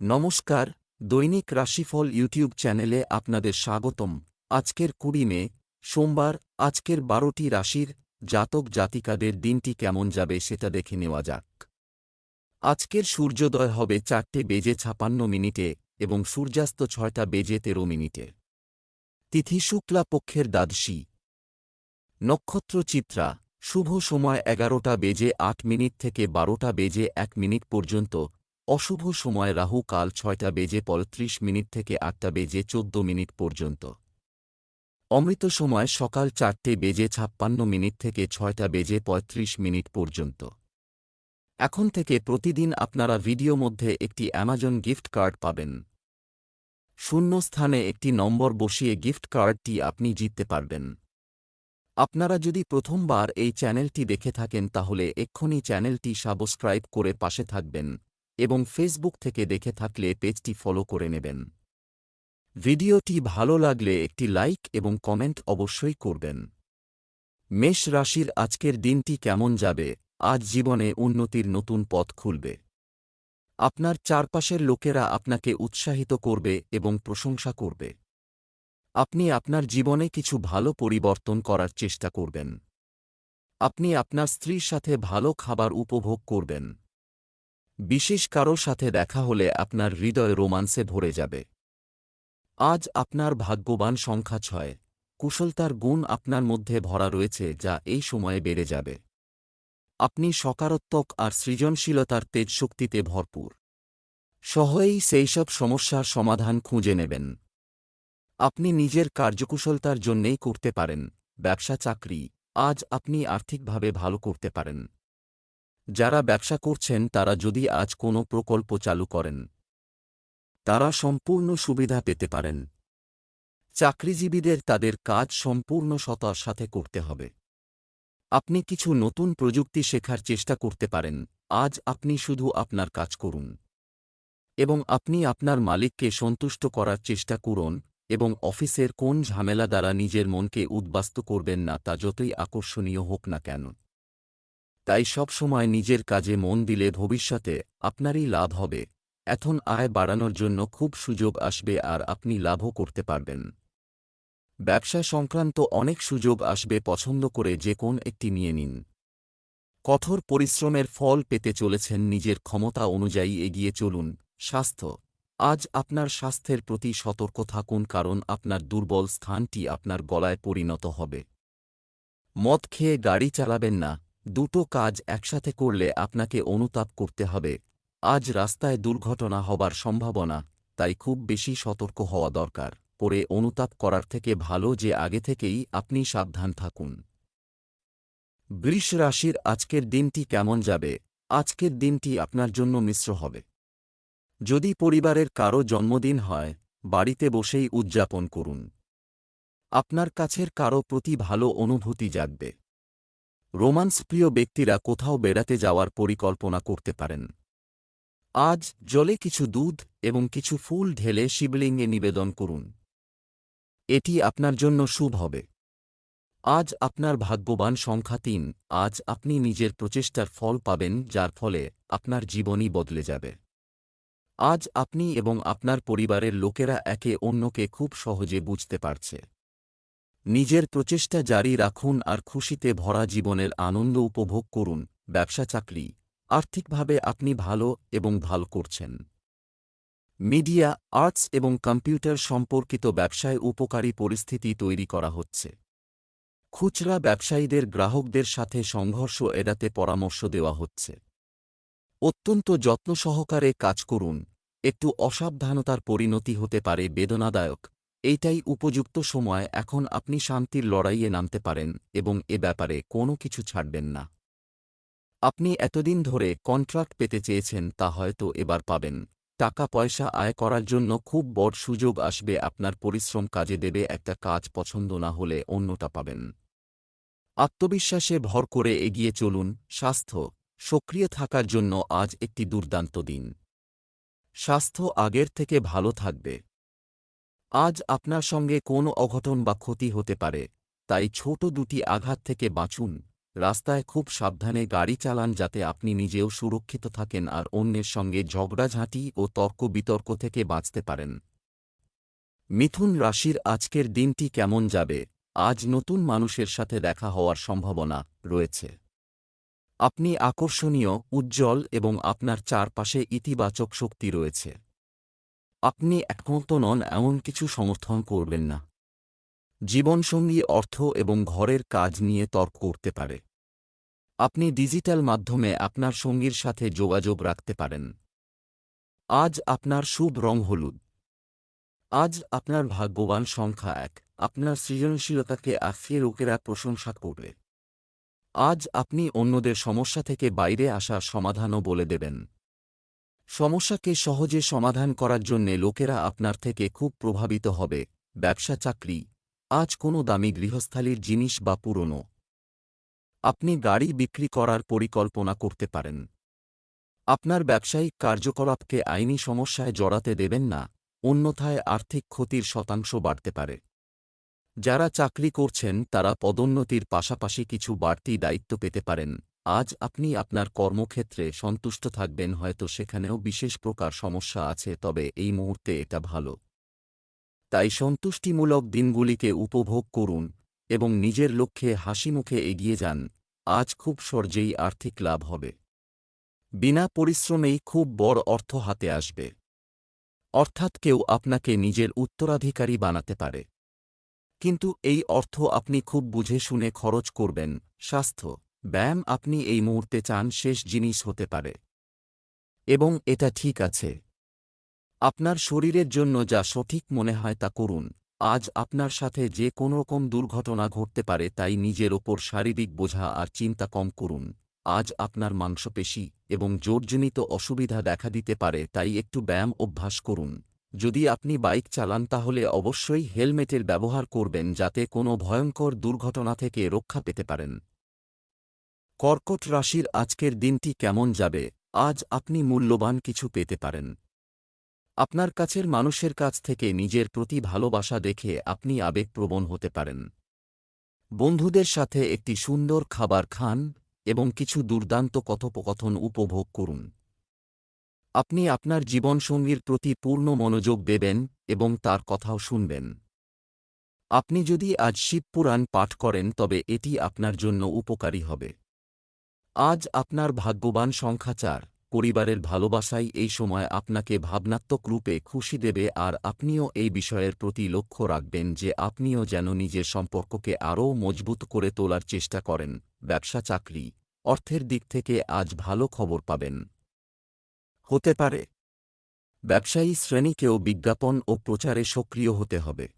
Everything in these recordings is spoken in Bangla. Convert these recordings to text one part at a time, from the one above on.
নমস্কার, দৈনিক রাশিফল ইউটিউব চ্যানেলে আপনাদের স্বাগতম। আজকের কুড়ি মে, সোমবার, আজকের বারোটি রাশির জাতক জাতিকাদের দিনটি কেমন যাবে সেটা দেখে নেওয়া যাক। আজকের সূর্যোদয় হবে চারটে বেজে ছাপান্ন মিনিটে এবং সূর্যাস্ত ছয়টা বেজে তেরো মিনিটে। তিথি শুক্লা পক্ষের দ্বাদশী। নক্ষত্র চিত্রা, শুভ সময় এগারোটা বেজে আট মিনিট থেকে বারোটা বেজে এক মিনিট পর্যন্ত অশুভ সময় রাহু কাল ছয়টা বেজে পঁয়ত্রিশ মিনিট থেকে আটটা বেজে চোদ্দ মিনিট পর্যন্ত। অমৃত সময় সকাল চারটে বেজে ছাপ্পান্ন মিনিট থেকে ছয়টা বেজে পঁয়ত্রিশ মিনিট পর্যন্ত। এখন থেকে প্রতিদিন আপনারা ভিডিও মধ্যে একটি অ্যামাজন গিফট কার্ড পাবেন। শূন্য স্থানে একটি নম্বর বসিয়ে গিফট কার্ডটি আপনি জিততে পারবেন। আপনারা যদি প্রথমবার এই চ্যানেলটি দেখে থাকেন তাহলে এক্ষুনি চ্যানেলটি সাবস্ক্রাইব করে পাশে থাকবেন। এবং ফেসবুক থেকে দেখে থাকলে পেজটি ফলো করে নেবেন। ভিডিওটি ভালো লাগলে একটি লাইক এবং কমেন্ট অবশ্যই করবেন। মেষ রাশির আজকের দিনটি কেমন যাবে? আজ জীবনে উন্নতির নতুন পথ খুলবে। আপনার চারপাশের লোকেরা আপনাকে উৎসাহিত করবে এবং প্রশংসা করবে। আপনি আপনার জীবনে কিছু ভালো পরিবর্তন করার চেষ্টা করবেন। আপনি আপনার স্ত্রীর সাথে ভালো খাবার উপভোগ করবেন। বিশেষ কারও সাথে দেখা হলে আপনার হৃদয় রোমান্সে ভরে যাবে। আজ আপনার ভাগ্যবান সংখ্যা ছয়। কুশলতার গুণ আপনার মধ্যে ভরা রয়েছে যা এই সময়ে বেড়ে যাবে। আপনি সকারাত্মক আর সৃজনশীলতার তেজশক্তিতে ভরপুর। সহজেই সেই সব সমস্যার সমাধান খুঁজে নেবেন। আপনি নিজের কার্যকুশলতার জন্যেই করতে পারেন। ব্যবসা চাকরি আজ আপনি আর্থিকভাবে ভালো করতে পারেন। যারা ব্যবসা করছেন তারা যদি আজ কোনো প্রকল্প চালু করেন, তারা সম্পূর্ণ সুবিধা পেতে পারেন। চাকরিজীবীদের তাদের কাজ সম্পূর্ণ সতার সাথে করতে হবে। আপনি কিছু নতুন প্রযুক্তি শেখার চেষ্টা করতে পারেন, আজ আপনি শুধু আপনার কাজ করুন। এবং আপনি আপনার মালিককে সন্তুষ্ট করার চেষ্টা করুন, এবং অফিসের কোন ঝামেলা দ্বারা নিজের মনকে উদ্বাস্ত করবেন না তা যতই আকর্ষণীয় হোক না কেন। তাই সব সময় নিজের কাজে মন দিলে ভবিষ্যতে আপনারই লাভ হবে। এখন আয় বাড়ানোর জন্য খুব সুযোগ আসবে আর আপনি লাভও করতে পারবেন। ব্যবসা সংক্রান্ত অনেক সুযোগ আসবে পছন্দ করে যে কোন একটি নিয়ে নিন। কঠোর পরিশ্রমের ফল পেতে চলেছেন নিজের ক্ষমতা অনুযায়ী এগিয়ে চলুন। স্বাস্থ্য। আজ আপনার স্বাস্থ্যের প্রতি সতর্ক থাকুন কারণ আপনার দুর্বল স্থানটি আপনার গলায় পরিণত হবে। মদ খেয়ে গাড়ি চালাবেন না। দুটো কাজ একসাথে করলে আপনাকে অনুতাপ করতে হবে। আজ রাস্তায় দুর্ঘটনা হবার সম্ভাবনা, তাই খুব বেশি সতর্ক হওয়া দরকার। পরে অনুতাপ করার থেকে ভালো যে আগে থেকেই আপনি সাবধান থাকুন। বৃষ রাশির আজকের দিনটি কেমন যাবে? আজকের দিনটি আপনার জন্য মিশ্র হবে। যদি পরিবারের কারও জন্মদিন হয়, বাড়িতে বসেই উদযাপন করুন। আপনার কাছের কারও প্রতি ভালো অনুভূতি জাগবে। রোমান্স প্রিয় ব্যক্তিরা কোথাও বেড়াতে যাওয়ার পরিকল্পনা করতে পারেন। আজ জলে কিছু দুধ এবং কিছু ফুল ঢেলে শিবলিঙ্গে নিবেদন করুন। এটি আপনার জন্য শুভ হবে। আজ আপনার ভাগ্যবান সংখ্যা তিন। আজ আপনি নিজের প্রচেষ্টার ফল পাবেন, যার ফলে আপনার জীবনই বদলে যাবে। আজ আপনি এবং আপনার পরিবারের লোকেরা একে অন্যকে খুব সহজে বুঝতে পারছে। নিজের প্রচেষ্টা জারি রাখুন আর খুশিতে ভরা জীবনের আনন্দ উপভোগ করুন, ব্যবসা চাকরি, আর্থিকভাবে আপনি ভালো এবং ভালো করছেন। মিডিয়া, আর্টস এবং কম্পিউটার সম্পর্কিত ব্যবসায় উপকারী পরিস্থিতি তৈরি করা হচ্ছে। খুচরা ব্যবসায়ীদের গ্রাহকদের সাথে সংঘর্ষ এড়াতে পরামর্শ দেওয়া হচ্ছে। অত্যন্ত যত্ন সহকারে কাজ করুন, একটু অসাবধানতার পরিণতি হতে পারে বেদনাদায়ক। এইটাই উপযুক্ত সময়, এখন আপনি শান্তির লড়াইয়ে নামতে পারেন এবং এ ব্যাপারে কোনো কিছু ছাড়বেন না। আপনি এতদিন ধরে কন্ট্রাক্ট পেতে চেয়েছেন তা হয়তো এবার পাবেন। টাকা পয়সা আয় করার জন্য খুব বড় সুযোগ আসবে, আপনার পরিশ্রম কাজে দেবে, একটা কাজ পছন্দ না হলে অন্যটা পাবেন। আত্মবিশ্বাসে ভর করে এগিয়ে চলুন, স্বাস্থ্য, সক্রিয় থাকার জন্য আজ একটি দুর্দান্ত দিন। স্বাস্থ্য আগের থেকে ভালো থাকবে। আজ আপনার সঙ্গে কোনো অঘটন বা ক্ষতি হতে পারে, তাই ছোট দুটি আঘাত থেকে বাঁচুন। রাস্তায় খুব সাবধানে গাড়ি চালান যাতে আপনি নিজেও সুরক্ষিত থাকেন আর অন্যের সঙ্গে ঝগড়াঝাঁটি ও তর্ক বিতর্ক থেকে বাঁচতে পারেন। মিথুন রাশির আজকের দিনটি কেমন যাবে? আজ নতুন মানুষের সাথে দেখা হওয়ার সম্ভাবনা রয়েছে। আপনি আকর্ষণীয়, উজ্জ্বল এবং আপনার চারপাশে ইতিবাচক শক্তি রয়েছে। আপনি একমত নন, এমন কিছু সমর্থন করবেন না। জীবনসঙ্গী অর্থ এবং ঘরের কাজ নিয়ে তর্ক করতে পারে। আপনি ডিজিটাল মাধ্যমে আপনার সঙ্গীর সাথে যোগাযোগ রাখতে পারেন। আজ আপনার শুভ রং হলুদ। আজ আপনার ভাগ্যবান সংখ্যা এক। আপনার সৃজনশীলতাকে আফিয়ে লোকেরা প্রশংসা করবে। আজ আপনি অন্যদের সমস্যা থেকে বাইরে আসার সমাধানও বলে দেবেন। সমস্যাকে সহজে সমাধান করার জন্যে লোকেরা আপনার থেকে খুব প্রভাবিত হবে। ব্যবসা চাকরি। আজ কোনো দামি গৃহস্থালির জিনিস বা পুরনো। আপনি গাড়ি বিক্রি করার পরিকল্পনা করতে পারেন। আপনার ব্যবসায়িক কার্যকলাপকে আইনি সমস্যায় জড়াতে দেবেন না, অন্যথায় আর্থিক ক্ষতির শতাংশ বাড়তে পারে। যারা চাকরি করছেন তারা পদোন্নতির পাশাপাশি কিছু বাড়তি দায়িত্ব পেতে পারেন। আজ আপনি আপনার কর্মক্ষেত্রে সন্তুষ্ট থাকবেন, হয়তো সেখানেও বিশেষ প্রকার সমস্যা আছে, তবে এই মুহূর্তে এটা ভালো। তাই সন্তুষ্টিমূলক দিনগুলিকে উপভোগ করুন এবং নিজের লক্ষ্যে হাসিমুখে এগিয়ে যান। আজ খুব সহজেই আর্থিক লাভ হবে। বিনা পরিশ্রমেই খুব বড় অর্থ হাতে আসবে। অর্থাৎ কেউ আপনাকে নিজের উত্তরাধিকারী বানাতে পারে। কিন্তু এই অর্থ আপনি খুব বুঝে শুনে খরচ করবেন। স্বাস্থ্য ব্যায়াম আপনি এই মুহূর্তে চান শেষ জিনিস হতে পারে। এবং এটা ঠিক আছে। আপনার শরীরের জন্য যা সঠিক মনে হয় তা করুন। আজ আপনার সাথে যে কোনোরকম দুর্ঘটনা ঘটতে পারে তাই নিজের ওপর শারীরিক বোঝা আর চিন্তা কম করুন। আজ আপনার মাংসপেশি এবং জোরজনিত অসুবিধা দেখা দিতে পারে তাই একটু ব্যায়াম অভ্যাস করুন। যদি আপনি বাইক চালান তাহলে অবশ্যই হেলমেটের ব্যবহার করবেন যাতে কোনো ভয়ঙ্কর দুর্ঘটনা থেকে রক্ষা পেতে পারেন। কর্কট রাশির আজকের দিনটি কেমন যাবে? আজ আপনি মূল্যবান কিছু পেতে পারেন। আপনার কাছের মানুষের কাছ থেকে নিজের প্রতি ভালোবাসা দেখে আপনি আবেগপ্রবণ হতে পারেন। বন্ধুদের সাথে একটি সুন্দর খাবার খান এবং কিছু দুর্দান্ত কথোপকথন উপভোগ করুন। আপনি আপনার জীবনসঙ্গীর প্রতি পূর্ণ মনোযোগ দেবেন এবং তার কথাও শুনবেন। আপনি যদি আজ শিবপুরাণ পাঠ করেন তবে এটি আপনার জন্য উপকারী হবে। আজ আপনার ভাগ্যবান সংখ্যা চার। পরিবারের ভালোবাসাই এই সময় আপনাকে ভাবনাত্মক রূপে খুশি দেবে আর আপনিও এই বিষয়ের প্রতি লক্ষ্য রাখবেন যে আপনিও যেন নিজের সম্পর্ককে আরও মজবুত করে তোলার চেষ্টা করেন। ব্যবসা চাকরি। অর্থের দিক থেকে আজ ভালো খবর পাবেন। হতে পারে। ব্যবসায়ী শ্রেণীকেও বিজ্ঞাপন ও প্রচারে সক্রিয় হতে হবে।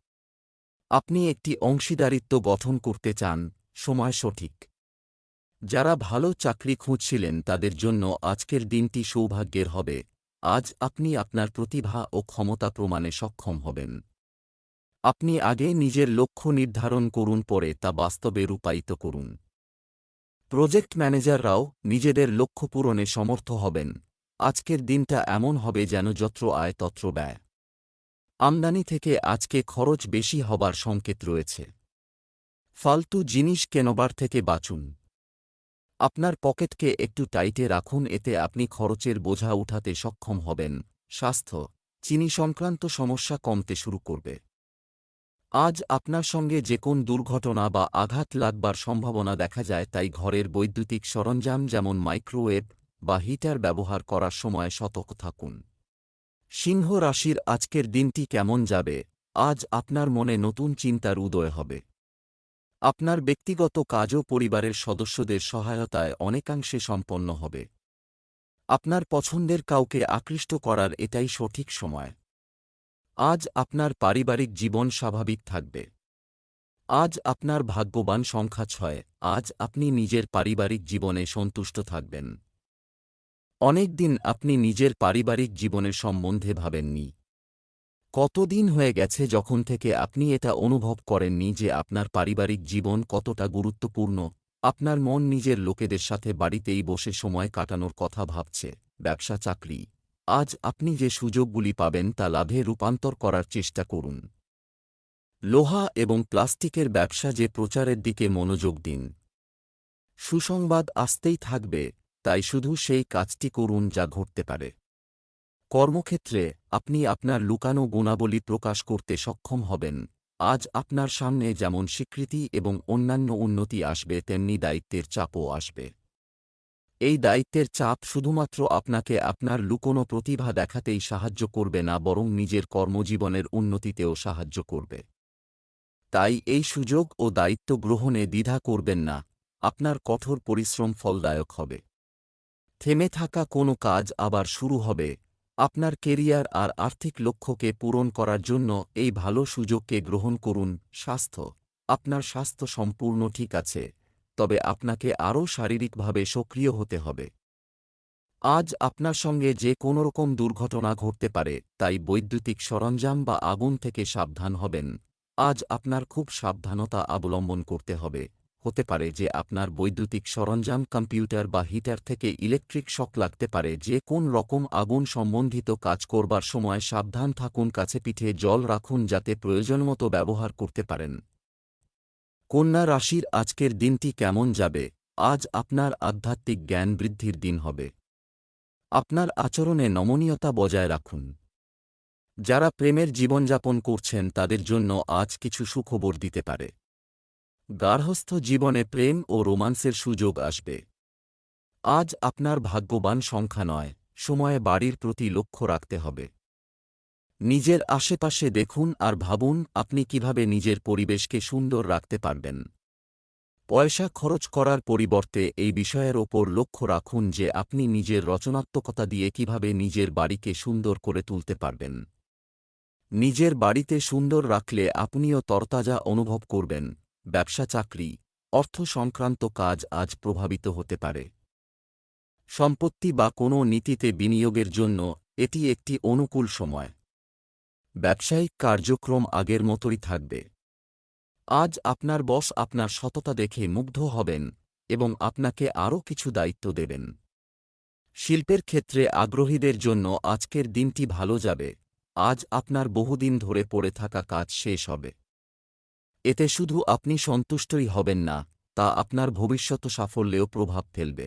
আপনি একটি অংশীদারিত্ব গঠন করতে চান। সময় সঠিক। যারা ভালো চাকরি খুঁজছিলেন তাদের জন্য আজকের দিনটি সৌভাগ্যের হবে। আজ আপনি আপনার প্রতিভা ও ক্ষমতা প্রমাণে সক্ষম হবেন। আপনি আগে নিজের লক্ষ্য নির্ধারণ করুন, পরে তা বাস্তবে রূপায়িত করুন। প্রজেক্ট ম্যানেজাররাও নিজেদের লক্ষ্য পূরণে সমর্থ হবেন। আজকের দিনটা এমন হবে যেন যত্র আয়, তত্র ব্যয়। আমদানি থেকে আজকে খরচ বেশি হবার সংকেত রয়েছে। ফালতু জিনিস কেনবার থেকে বাঁচুন। আপনার পকেটকে একটু টাইটে রাখুন, এতে আপনি খরচের বোঝা উঠাতে সক্ষম হবেন। স্বাস্থ্য, চিনি সংক্রান্ত সমস্যা কমতে শুরু করবে। আজ আপনার সঙ্গে যে কোন দুর্ঘটনা বা আঘাত লাগবার সম্ভাবনা দেখা যায়, তাই ঘরের বৈদ্যুতিক সরঞ্জাম যেমন মাইক্রোওয়েভ বা হিটার ব্যবহার করার সময় সতর্ক থাকুন। সিংহ রাশির আজকের দিনটি কেমন যাবে? আজ আপনার মনে নতুন চিন্তার উদয় হবে। আপনার ব্যক্তিগত কাজও পরিবারের সদস্যদের সহায়তায় অনেকাংশে সম্পন্ন হবে। আপনার পছন্দের কাউকে আকৃষ্ট করার এটাই সঠিক সময়। আজ আপনার পারিবারিক জীবন স্বাভাবিক থাকবে। আজ আপনার ভাগ্যবান সংখ্যা ছয়, আজ আপনি নিজের পারিবারিক জীবনে সন্তুষ্ট থাকবেন। অনেক দিন আপনি নিজের পারিবারিক জীবনের সম্বন্ধে ভাবেননি। কতদিন হয়ে গেছে যখন থেকে আপনি এটা অনুভব করেননি যে আপনার পারিবারিক জীবন কতটা গুরুত্বপূর্ণ, আপনার মন নিজের লোকেদের সাথে বাড়িতেই বসে সময় কাটানোর কথা ভাবছে, ব্যবসা, চাকরি। আজ আপনি যে সুযোগগুলি পাবেন তা লাভে রূপান্তর করার চেষ্টা করুন। লোহা এবং প্লাস্টিকের ব্যবসা যে প্রচারের দিকে মনোযোগ দিন। সুসংবাদ আসতেই থাকবে, তাই শুধু সেই কাজটি করুন যা ঘটতে পারে। কর্মক্ষেত্রে, আপনি আপনার লুকানো গুণাবলী প্রকাশ করতে সক্ষম হবেন। আজ আপনার সামনে যেমন স্বীকৃতি এবং অন্যান্য উন্নতি আসবে, তেমনি দায়িত্বের চাপও আসবে। এই দায়িত্বের চাপ শুধুমাত্র আপনাকে আপনার লুকোনো প্রতিভা দেখাতেই সাহায্য করবে না, বরং নিজের কর্মজীবনের উন্নতিতেও সাহায্য করবে। তাই এই সুযোগ ও দায়িত্ব গ্রহণে দ্বিধা করবেন না, আপনার কঠোর পরিশ্রম ফলদায়ক হবে। থেমে থাকা কোনো কাজ আবার শুরু হবে আপনার কেরিয়ার আর আর্থিক লক্ষ্যকে পূরণ করার জন্য এই ভালো সুযোগকে গ্রহণ করুন, স্বাস্থ্য। আপনার স্বাস্থ্য সম্পূর্ণ ঠিক আছে, তবে আপনাকে আরও শারীরিকভাবে সক্রিয় হতে হবে। আজ আপনার সঙ্গে যে কোনোরকম দুর্ঘটনা ঘটতে পারে, তাই বৈদ্যুতিক সরঞ্জাম বা আগুন থেকে সাবধান হবেন। আজ আপনার খুব সাবধানতা অবলম্বন করতে হবে। হতে পারে যে আপনার বৈদ্যুতিক সরঞ্জাম, কম্পিউটার বা হিটার থেকে ইলেকট্রিক শক লাগতে পারে যে কোন রকম আগুন সম্বন্ধিত কাজ করবার সময় সাবধান থাকুন, কাছে পিঠে জল রাখুন যাতে প্রয়োজনমতো ব্যবহার করতে পারেন। কন্যা রাশির আজকের দিনটি কেমন যাবে? আজ আপনার আধ্যাত্মিক জ্ঞান বৃদ্ধির দিন হবে। আপনার আচরণে নমনীয়তা বজায় রাখুন। যারা প্রেমের জীবনযাপন করছেন, তাদের জন্য আজ কিছু সুখবর দিতে পারে। গার্হস্থ জীবনে প্রেম ও রোমান্সের সুযোগ আসবে। আজ আপনার ভাগ্যবান সংখ্যা নয়, সময়ে বাড়ির প্রতি লক্ষ্য রাখতে হবে। নিজের আশেপাশে দেখুন আর ভাবুন আপনি কীভাবে নিজের পরিবেশকে সুন্দর রাখতে পারবেন। পয়সা খরচ করার পরিবর্তে এই বিষয়ের ওপর লক্ষ্য রাখুন যে আপনি নিজের রচনাত্মকতা দিয়ে কীভাবে নিজের বাড়িকে সুন্দর করে তুলতে পারবেন। নিজের বাড়িতে সুন্দর রাখলে আপনিও তরতাজা অনুভব করবেন। ব্যবসা চাকরি, অর্থ সংক্রান্ত কাজ আজ প্রভাবিত হতে পারে। সম্পত্তি বা কোনো নীতিতে বিনিয়োগের জন্য এটি একটি অনুকূল সময়। ব্যবসায়িক কার্যক্রম আগের মতোই থাকবে। আজ আপনার বস আপনার সততা দেখে মুগ্ধ হবেন এবং আপনাকে আরও কিছু দায়িত্ব দেবেন। শিল্পের ক্ষেত্রে আগ্রহীদের জন্য আজকের দিনটি ভালো যাবে। আজ আপনার বহুদিন ধরে পড়ে থাকা কাজ শেষ হবে। এতে শুধু আপনি সন্তুষ্টই হবেন না, তা আপনার ভবিষ্যৎ সাফল্যেও প্রভাব ফেলবে।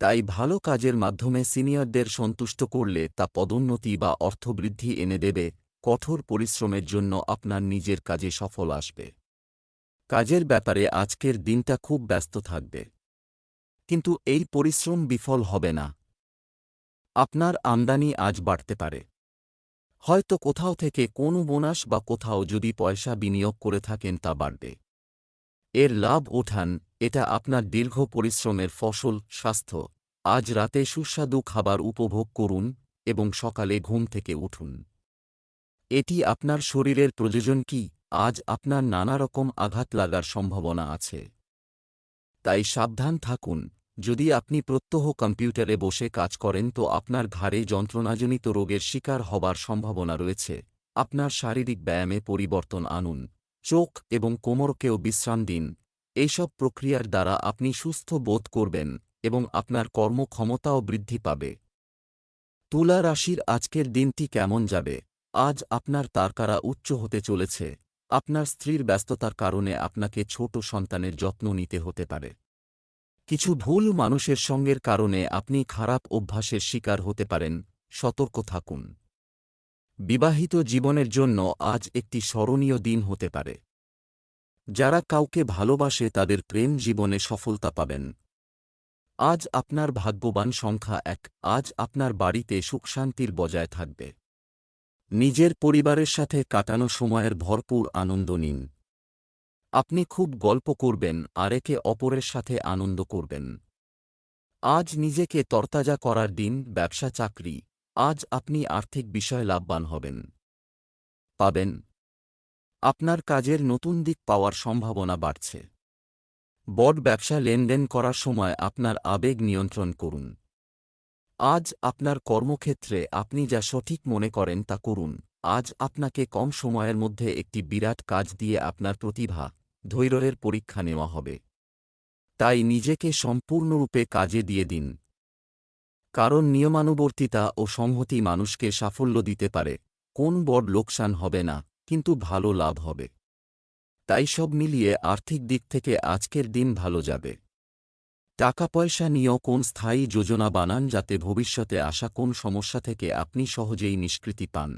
তাই ভালো কাজের মাধ্যমে সিনিয়রদের সন্তুষ্ট করলে তা পদোন্নতি বা অর্থবৃদ্ধি এনে দেবে, কঠোর পরিশ্রমের জন্য আপনার নিজের কাজে সফল আসবে। কাজের ব্যাপারে আজকের দিনটা খুব ব্যস্ত থাকবে। কিন্তু এই পরিশ্রম বিফল হবে না। আপনার আমদানি আজ বাড়তে পারে। হয়তো কোথাও থেকে কোনো বোনাস বা কোথাও যদি পয়সা বিনিয়োগ করে থাকেন তা বাড়বে। এর লাভ ওঠান, এটা আপনার দীর্ঘ পরিশ্রমের ফসল, স্বাস্থ্য। আজ রাতে সুস্বাদু খাবার উপভোগ করুন এবং সকালে ঘুম থেকে উঠুন। এটি আপনার শরীরের প্রয়োজন কি? আজ আপনার নানা রকম আঘাত লাগার সম্ভাবনা আছে। তাই সাবধান থাকুন। যদি আপনি প্রত্যহ কম্পিউটারে বসে কাজ করেন তো আপনার ঘাড়ে যন্ত্রণাজনিত রোগের শিকার হবার সম্ভাবনা রয়েছে। আপনার শারীরিক ব্যায়ামে পরিবর্তন আনুন। চোখ এবং কোমরকেও বিশ্রাম দিন। এইসব প্রক্রিয়ার দ্বারা আপনি সুস্থ বোধ করবেন এবং আপনার কর্মক্ষমতাও বৃদ্ধি পাবে। তুলা রাশির আজকের দিনটি কেমন যাবে? আজ আপনার তারকারা উচ্চ হতে চলেছে। আপনার স্ত্রীর ব্যস্ততার কারণে আপনাকে ছোট সন্তানের যত্ন নিতে হতে পারে। কিছু ভুল মানুষের সঙ্গের কারণে আপনি খারাপ অভ্যাসের শিকার হতে পারেন, সতর্ক থাকুন। বিবাহিত জীবনের জন্য আজ একটি স্মরণীয় দিন হতে পারে। যারা কাউকে ভালোবাসে তাদের প্রেম জীবনে সফলতা পাবেন। আজ আপনার ভাগ্যবান সংখ্যা এক, আজ আপনার বাড়িতে সুখশান্তির বজায় থাকবে। নিজের পরিবারের সাথে কাটানো সময়ের ভরপুর আনন্দ নিন। আপনি খুব গল্প করবেন আর একে অপরের সাথে আনন্দ করবেন। আজ নিজেকে তরতাজা করার দিন, ব্যবসা, চাকরি। আজ আপনি আর্থিক বিষয় লাভবান হবেন। পাবেন। আপনার কাজের নতুন দিক পাওয়ার সম্ভাবনা বাড়ছে। বড ব্যবসা লেনদেন করার সময় আপনার আবেগ নিয়ন্ত্রণ করুন। আজ আপনার কর্মক্ষেত্রে আপনি যা সঠিক মনে করেন তা করুন। আজ আপনাকে কম সময়ের মধ্যে একটি বিরাট কাজ দিয়ে আপনার প্রতিভা ধৈর্যের পরীক্ষা নেওয়া হবে। তাই নিজেকে সম্পূর্ণরূপে কাজে দিয়ে দিন। কারণ নিয়মানুবর্তিতা ও সংহতি মানুষকে সাফল্য দিতে পারে। কোন বড় লোকসান হবে না, কিন্তু ভালো লাভ হবে। তাই সব মিলিয়ে আর্থিক দিক থেকে আজকের দিন ভালো যাবে। টাকা পয়সা নিয়েও কোন স্থায়ী যোজনা বানান যাতে ভবিষ্যতে আসা কোন সমস্যা থেকে আপনি সহজেই নিষ্কৃতি পান।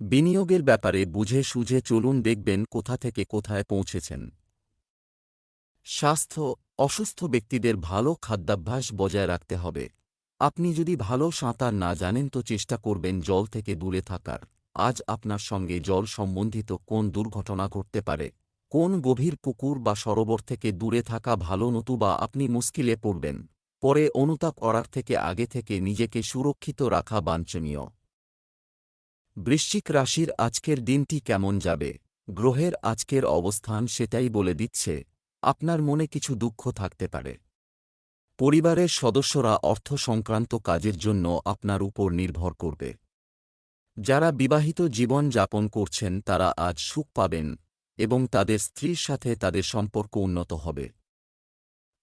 বিনিয়োগের ব্যাপারে বুঝে সুঝে চলুন দেখবেন কোথা থেকে কোথায় পৌঁছেছেন। স্বাস্থ্য, অসুস্থ ব্যক্তিদের ভালো খাদ্যাভ্যাস বজায় রাখতে হবে। আপনি যদি ভালো সাঁতার না জানেন তো চেষ্টা করবেন জল থেকে দূরে থাকার। আজ আপনার সঙ্গে জল সম্বন্ধিত কোন দুর্ঘটনা ঘটতে পারে? কোন গভীর পুকুর বা সরোবর থেকে দূরে থাকা ভালো নতুবা আপনি মুশকিলে পড়বেন? পরে অনুতাপ করার থেকে আগে থেকে নিজেকে সুরক্ষিত রাখা বাঞ্ছনীয়। বৃশ্চিক রাশির আজকের দিনটি কেমন যাবে? গ্রহের আজকের অবস্থান সেটাই বলে দিচ্ছে। আপনার মনে কিছু দুঃখ থাকতে পারে। পরিবারের সদস্যরা অর্থ সংক্রান্ত কাজের জন্য আপনার উপর নির্ভর করবে। যারা বিবাহিত জীবন যাপন করছেন, তারা আজ সুখ পাবেন এবং তাদের স্ত্রীর সাথে তাদের সম্পর্ক উন্নত হবে।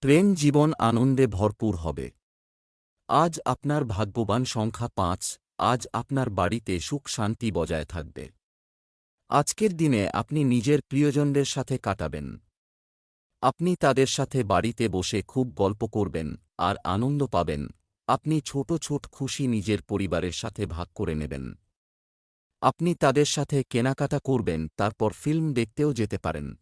প্রেম জীবন আনন্দে ভরপুর হবে। আজ আপনার ভাগ্যবান সংখ্যা পাঁচ আজ আপনার বাড়িতে সুখ শান্তি বজায় থাকবে। আজকের দিনে আপনি নিজের প্রিয়জনদের সাথে কাটাবেন। আপনি তাদের সাথে বাড়িতে বসে খুব গল্প করবেন আর আনন্দ পাবেন। আপনি ছোট ছোট খুশি নিজের পরিবারের সাথে ভাগ করে নেবেন। আপনি তাদের সাথে কেনাকাটা করবেন, তারপর ফিল্ম দেখতেও যেতে পারেন।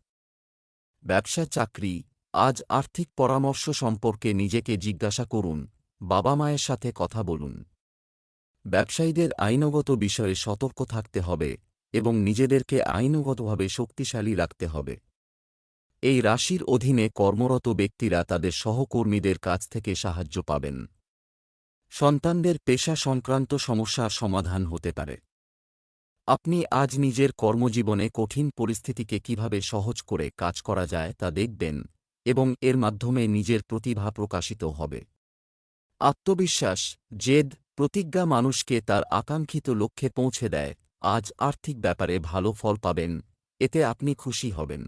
ব্যবসা, চাকরি, আজ আর্থিক পরামর্শ সম্পর্কে নিজেকে জিজ্ঞাসা করুন বাবা মায়ের সাথে কথা বলুন। ব্যবসায়ীদের আইনগত বিষয়ে সতর্ক থাকতে হবে এবং নিজেদেরকে আইনগতভাবে শক্তিশালী রাখতে হবে। এই রাশির অধীনে কর্মরত ব্যক্তিরা তাদের সহকর্মীদের কাছ থেকে সাহায্য পাবেন। সন্তানদের পেশা সংক্রান্ত সমস্যা সমাধান হতে পারে। আপনি আজ নিজের কর্মজীবনে কঠিন পরিস্থিতিকে কীভাবে সহজ করে কাজ করা যায় তা দেখবেন এবং এর মাধ্যমে নিজের প্রতিভা প্রকাশিত হবে। আত্মবিশ্বাস, জেদ প্রতিজ্ঞা মানুষকে তার আকাঙ্ক্ষিত লক্ষ্যে পৌঁছে দেয়। আজ আর্থিক ব্যাপারে ভালো ফল পাবেন, এতে আপনি খুশি হবেন।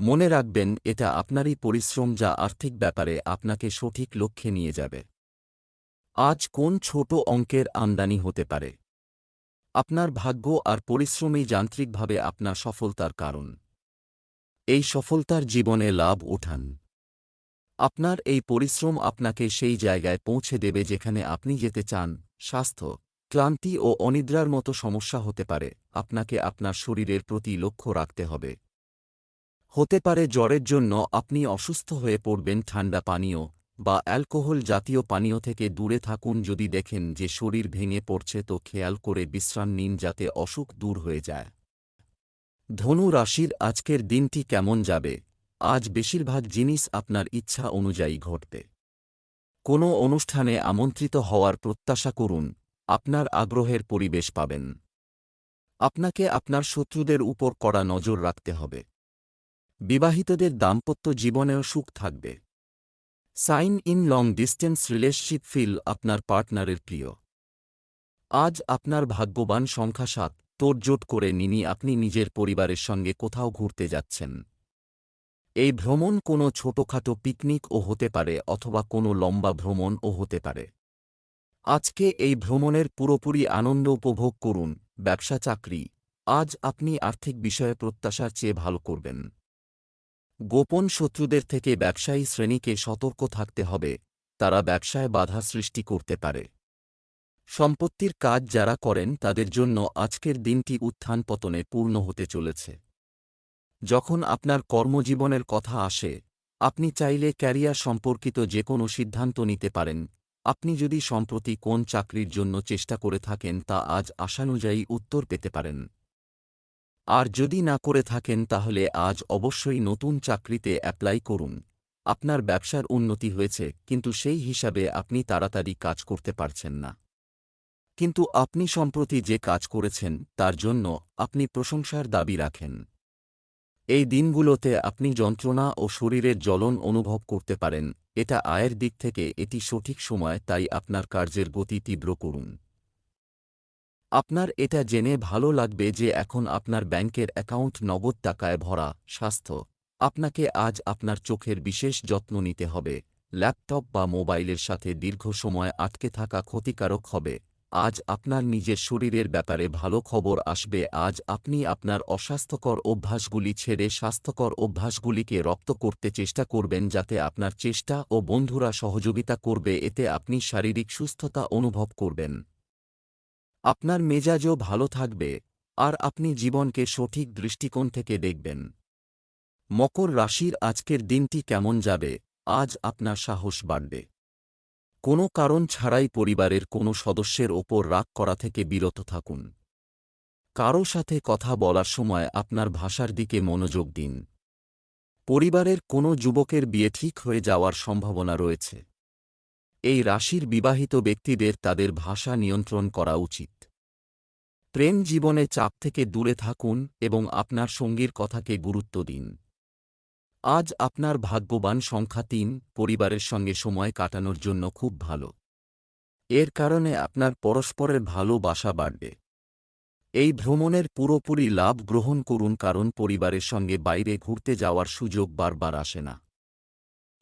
মনে রাখবেন, এটা আপনারই পরিশ্রম যা আর্থিক ব্যাপারে আপনাকে সঠিক লক্ষ্যে নিয়ে যাবে। আজ কোন ছোট অঙ্কের আমদানি হতে পারে? আপনার ভাগ্য আর পরিশ্রমই যান্ত্রিকভাবে আপনার সফলতার কারণ। এই সফলতার জীবনে লাভ ওঠান। আপনার এই পরিশ্রম আপনাকে সেই জায়গায় পৌঁছে দেবে যেখানে আপনি যেতে চান, স্বাস্থ্য, ক্লান্তি ও অনিদ্রার মতো সমস্যা হতে পারে, আপনাকে আপনার শরীরের প্রতি লক্ষ্য রাখতে হবে। হতে পারে জ্বরের জন্য আপনি অসুস্থ হয়ে পড়বেন ঠান্ডা পানীয় বা অ্যালকোহল জাতীয় পানীয় থেকে দূরে থাকুন যদি দেখেন যে শরীর ভেঙে পড়ছে তো খেয়াল করে বিশ্রাম নিন যাতে অসুখ দূর হয়ে যায়। ধনু রাশির আজকের দিনটি কেমন যাবে? আজ বেশিরভাগ জিনিস আপনার ইচ্ছা অনুযায়ী ঘটবে। কোনো অনুষ্ঠানে আমন্ত্রিত হওয়ার প্রত্যাশা করুন, আপনার আগ্রহের পরিবেশ পাবেন। আপনাকে আপনার শত্রুদের উপর কড়া নজর রাখতে হবে। বিবাহিতদের দাম্পত্য জীবনেও সুখ থাকবে। Sign in long distance relationship feel আপনার পার্টনারের প্রিয়। আজ আপনার ভাগ্যবান সংখ্যা সাত তোড়জোট করে নিনি আপনি নিজের পরিবারের সঙ্গে কোথাও ঘুরতে যাচ্ছেন। এই ভ্রমণ কোনো ছোটখাটো পিকনিকও হতে পারে অথবা কোনো লম্বা ভ্রমণও হতে পারে। আজকে এই ভ্রমণের পুরোপুরি আনন্দ উপভোগ করুন, ব্যবসা, চাকরি। আজ আপনি আর্থিক বিষয়ে প্রত্যাশার চেয়ে ভালো করবেন। গোপন শত্রুদের থেকে ব্যবসায়ী শ্রেণীকে সতর্ক থাকতে হবে, তারা ব্যবসায় বাধা সৃষ্টি করতে পারে। সম্পত্তির কাজ যারা করেন তাদের জন্য আজকের দিনটি উত্থান পতনে পূর্ণ হতে চলেছে। যখন আপনার কর্মজীবনের কথা আসে, আপনি চাইলে ক্যারিয়ার সম্পর্কিত যে কোনো সিদ্ধান্ত নিতে পারেন। আপনি যদি সম্প্রতি কোন চাকরির জন্য চেষ্টা করে থাকেন তা আজ আশানুযায়ী উত্তর পেতে পারেন। আর যদি না করে থাকেন তাহলে আজ অবশ্যই নতুন চাকরিতে অ্যাপ্লাই করুন। আপনার ব্যবসার উন্নতি হয়েছে, কিন্তু সেই হিসাবে আপনি তাড়াতাড়ি কাজ করতে পারছেন না। কিন্তু আপনি সম্প্রতি যে কাজ করেছেন, তার জন্য আপনি প্রশংসার দাবি রাখেন। এই দিনগুলোতে আপনি যন্ত্রণা ও শরীরের জ্বলন অনুভব করতে পারেন, এটা আয়ের দিক থেকে এটি সঠিক সময়, তাই আপনার কার্যের গতি তীব্র করুন। আপনার এটা জেনে ভালো লাগবে যে এখন আপনার ব্যাংকের অ্যাকাউন্ট নগদ টাকায় ভরা, স্বাস্থ্য। আপনাকে আজ আপনার চোখের বিশেষ যত্ন নিতে হবে, ল্যাপটপ বা মোবাইলের সাথে দীর্ঘ সময় আটকে থাকা ক্ষতিকারক হবে। আজ আপনার নিজের শরীরের ব্যাপারে ভালো খবর আসবে। আজ আপনি আপনার অস্বাস্থ্যকর অভ্যাসগুলি ছেড়ে স্বাস্থ্যকর অভ্যাসগুলিকে রপ্ত করতে চেষ্টা করবেন যাতে আপনার চেষ্টা ও বন্ধুরা সহযোগিতা করবে, এতে আপনি শারীরিক সুস্থতা অনুভব করবেন। আপনার মেজাজও ভালো থাকবে, আর আপনি জীবনকে সঠিক দৃষ্টিকোণ থেকে দেখবেন। মকর রাশির আজকের দিনটি কেমন যাবে? আজ আপনার সাহস বাড়বে। কোনো কারণ ছাড়াই পরিবারের কোনো সদস্যের ওপর রাগ করা থেকে বিরত থাকুন। কারও সাথে কথা বলার সময় আপনার ভাষার দিকে মনোযোগ দিন। পরিবারের কোনো যুবকের বিয়ে ঠিক হয়ে যাওয়ার সম্ভাবনা রয়েছে। এই রাশির বিবাহিত ব্যক্তিদের তাদের ভাষা নিয়ন্ত্রণ করা উচিত। প্রেম জীবনে চাপ থেকে দূরে থাকুন এবং আপনার সঙ্গীর কথাকে গুরুত্ব দিন। আজ আপনার ভাগ্যবান সংখ্যা তিন, পরিবারের সঙ্গে সময় কাটানোর জন্য খুব ভালো। এর কারণে আপনার পরস্পরের ভালোবাসা বাড়বে। এই ভ্রমণের পুরোপুরি লাভ গ্রহণ করুন কারণ পরিবারের সঙ্গে বাইরে ঘুরতে যাওয়ার সুযোগ বারবার আসে না।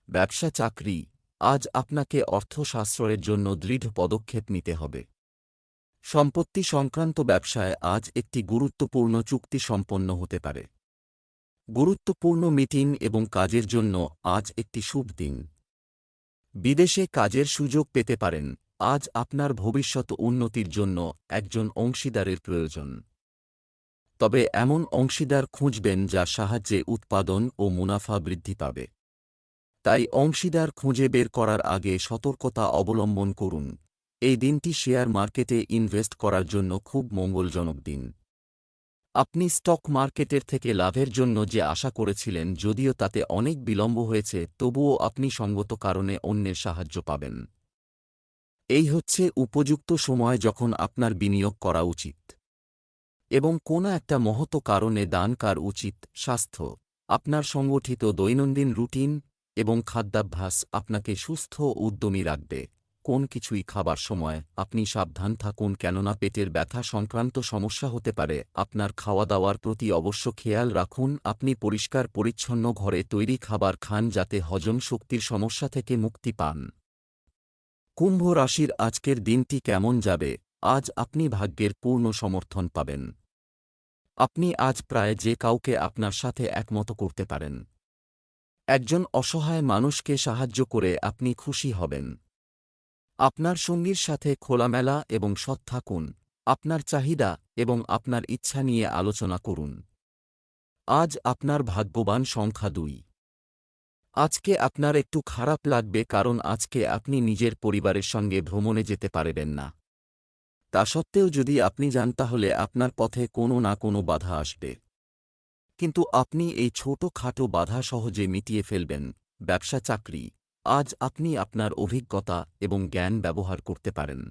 ব্যবসা চাকরি, আজ আপনাকে অর্থশাস্ত্রের জন্য দৃঢ় পদক্ষেপ নিতে হবে। সম্পত্তি সংক্রান্ত ব্যবসায় আজ একটি গুরুত্বপূর্ণ চুক্তি সম্পন্ন হতে পারে। গুরুত্বপূর্ণ মিটিং এবং কাজের জন্য আজ একটি শুভ দিন। বিদেশে কাজের সুযোগ পেতে পারেন। আজ আপনার ভবিষ্যৎ উন্নতির জন্য একজন অংশীদারের প্রয়োজন। তবে এমন অংশীদার খুঁজবেন যা সাহায্যে উৎপাদন ও মুনাফা বৃদ্ধি পাবে। তাই অংশীদার খুঁজে বের করার আগে সতর্কতা অবলম্বন করুন। এই দিনটি শেয়ার মার্কেটে ইনভেস্ট করার জন্য খুব মঙ্গলজনক দিন। আপনি স্টক মার্কেটের থেকে লাভের জন্য যে আশা করেছিলেন যদিও তাতে অনেক বিলম্ব হয়েছে, তবুও আপনি সঙ্গত কারণে অন্যের সাহায্য পাবেন। এই হচ্ছে উপযুক্ত সময় যখন আপনার বিনিয়োগ করা উচিত। এবং কোনো একটা মহত কারণে দান কার উচিত, স্বাস্থ্য, আপনার সংগঠিত দৈনন্দিন রুটিন এবং খাদ্যাভ্যাস আপনাকে সুস্থ উদ্যমী রাখবে। কোন কিছুই খাবার সময় আপনি সাবধান থাকুন কেননা পেটের ব্যথা সংক্রান্ত সমস্যা হতে পারে। আপনার খাওয়া দাওয়ার প্রতি অবশ্য খেয়াল রাখুন, আপনি পরিষ্কার, পরিচ্ছন্ন ঘরে তৈরি খাবার খান যাতে হজম শক্তির সমস্যা থেকে মুক্তি পান। কুম্ভ রাশির আজকের দিনটি কেমন যাবে? আজ আপনি ভাগ্যের পূর্ণ সমর্থন পাবেন। আপনি আজ প্রায় যে কাউকে আপনার সাথে একমত করতে পারেন। একজন অসহায় মানুষকে সাহায্য করে আপনি খুশি হবেন। আপনার সঙ্গীর সাথে খোলামেলা এবং সৎ থাকুন, আপনার চাহিদা এবং আপনার ইচ্ছা নিয়ে আলোচনা করুন। আজ আপনার ভাগ্যবান সংখ্যা দুই। আজকে আপনার একটু খারাপ লাগবে কারণ আজকে আপনি নিজের পরিবারের সঙ্গে ভ্রমণে যেতে পারবেন না। তা সত্ত্বেও যদি আপনি যান তাহলে আপনার পথে কোনো না কোনো বাধা আসবে। কিন্তু আপনি এই ছোট খাটো বাধা সহজে মিটিয়ে ফেলবেন, ব্যবসা চাকরি আজ আপনি আপনার অভিজ্ঞতা এবং জ্ঞান ব্যবহার করতে পারেন।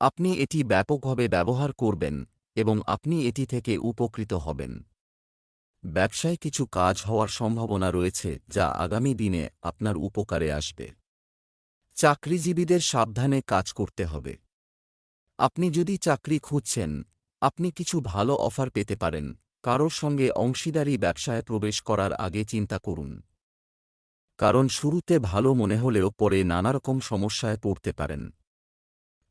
আপনি এটি ব্যাপকভাবে ব্যবহার করবেন এবং আপনি এটি থেকে উপকৃত হবেন। ব্যবসায় কিছু কাজ হওয়ার সম্ভাবনা রয়েছে যা আগামী দিনে আপনার উপকারে আসবে। চাকরিজীবীদের সাবধানে কাজ করতে হবে। আপনি যদি চাকরি খুঁজছেন, আপনি কিছু ভালো অফার পেতে পারেন। কারোর সঙ্গে অংশীদারি ব্যবসায় প্রবেশ করার আগে চিন্তা করুন। কারণ শুরুতে ভালো মনে হলেও পরে নানারকম সমস্যায় পড়তে পারেন।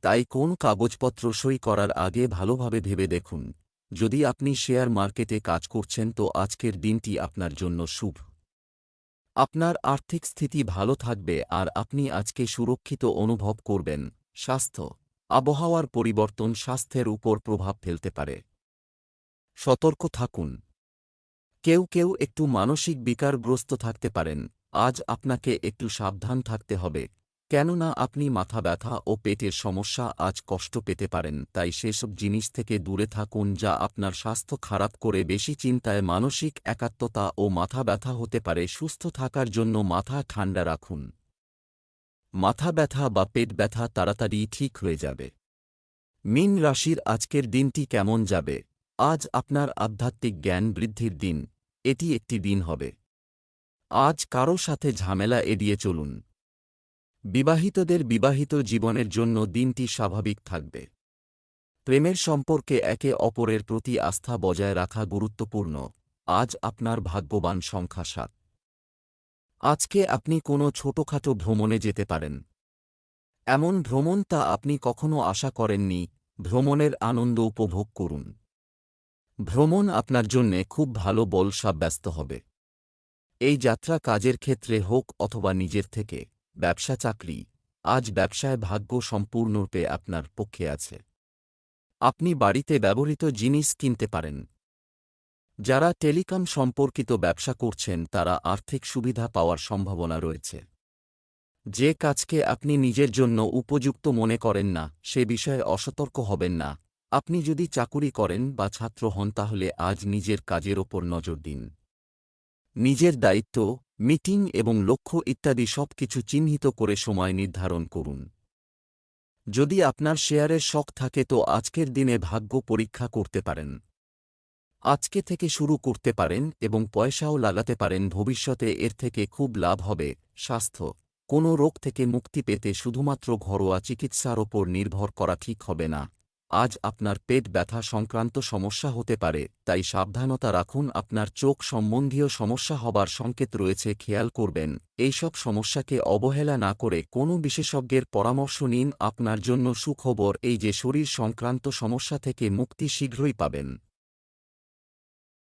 তাই কোন কাগজপত্র সই করার আগে ভালোভাবে ভেবে দেখুন। যদি আপনি শেয়ার মার্কেটে কাজ করছেন তো আজকের দিনটি আপনার জন্য শুভ। আপনার আর্থিক স্থিতি ভালো থাকবে আর আপনি আজকে সুরক্ষিত অনুভব করবেন। স্বাস্থ্য, আবহাওয়ার পরিবর্তন স্বাস্থ্যের উপর প্রভাব ফেলতে পারে। সতর্ক থাকুন। কেউ কেউ একটু মানসিক বিকারগ্রস্ত থাকতে পারেন। আজ আপনাকে একটু সাবধান থাকতে হবে। কেননা আপনি মাথা ব্যথা ও পেটের সমস্যা আজ কষ্ট পেতে পারেন, তাই সেসব জিনিস থেকে দূরে থাকুন যা আপনার স্বাস্থ্য খারাপ করে বেশি চিন্তায় মানসিক একাত্মতা ও মাথা ব্যথা হতে পারে। সুস্থ থাকার জন্য মাথা ঠান্ডা রাখুন। মাথা ব্যথা বা পেট ব্যথা তাড়াতাড়ি ঠিক হয়ে যাবে। মিন রাশির আজকের দিনটি কেমন যাবে? আজ আপনার আধ্যাত্মিক জ্ঞান বৃদ্ধির দিন। এটি একটি দিন হবে। আজ কারও সাথে ঝামেলা এড়িয়ে চলুন। বিবাহিতদের বিবাহিত জীবনের জন্য দিনটি স্বাভাবিক থাকবে। প্রেমের সম্পর্কে একে অপরের প্রতি আস্থা বজায় রাখা গুরুত্বপূর্ণ। আজ আপনার ভাগ্যবান সংখ্যা সাত। আজকে আপনি কোনো ছোটখাটো ভ্রমণে যেতে পারেন। এমন ভ্রমণ তা আপনি কখনো আশা করেননি। ভ্রমণের আনন্দ উপভোগ করুন। ভ্রমণ আপনার জন্যে খুব ভালো বল সাব্যস্ত হবে। এই যাত্রা কাজের ক্ষেত্রে হোক অথবা নিজের থেকে, ব্যবসা চাকরি, আজ ব্যবসায় ভাগ্য সম্পূর্ণরূপে আপনার পক্ষে আছে। আপনি বাড়িতে ব্যবহৃত জিনিস কিনতে পারেন। যারা টেলিকম সম্পর্কিত ব্যবসা করছেন, তারা আর্থিক সুবিধা পাওয়ার সম্ভাবনা রয়েছে। যে কাজকে আপনি নিজের জন্য উপযুক্ত মনে করেন না, সে বিষয়ে অসতর্ক হবেন না। আপনি যদি চাকুরি করেন বা ছাত্র হন, তাহলে আজ নিজের কাজের ওপর নজর দিন। নিজের দায়িত্ব, মিটিং এবং লক্ষ্য ইত্যাদি সবকিছু চিহ্নিত করে সময় নির্ধারণ করুন। যদি আপনার শেয়ারের শখ থাকে তো আজকের দিনে ভাগ্য পরীক্ষা করতে পারেন। আজকে থেকে শুরু করতে পারেন এবং পয়সাও লাগাতে পারেন, ভবিষ্যতে এর থেকে খুব লাভ হবে। স্বাস্থ্য, কোনো রোগ থেকে মুক্তি পেতে শুধুমাত্র ঘরোয়া চিকিৎসার ওপর নির্ভর করা ঠিক হবে না। আজ আপনার পেট ব্যথা সংক্রান্ত সমস্যা হতে পারে, তাই সাবধানতা রাখুন, আপনার চোখ সম্বন্ধীয় সমস্যা হবার সংকেত রয়েছে, খেয়াল করবেন। এইসব সমস্যাকে অবহেলা না করে কোনো বিশেষজ্ঞের পরামর্শ নিন, আপনার জন্য সুখবর, এই যে শরীর সংক্রান্ত সমস্যা থেকে মুক্তি শীঘ্রই পাবেন।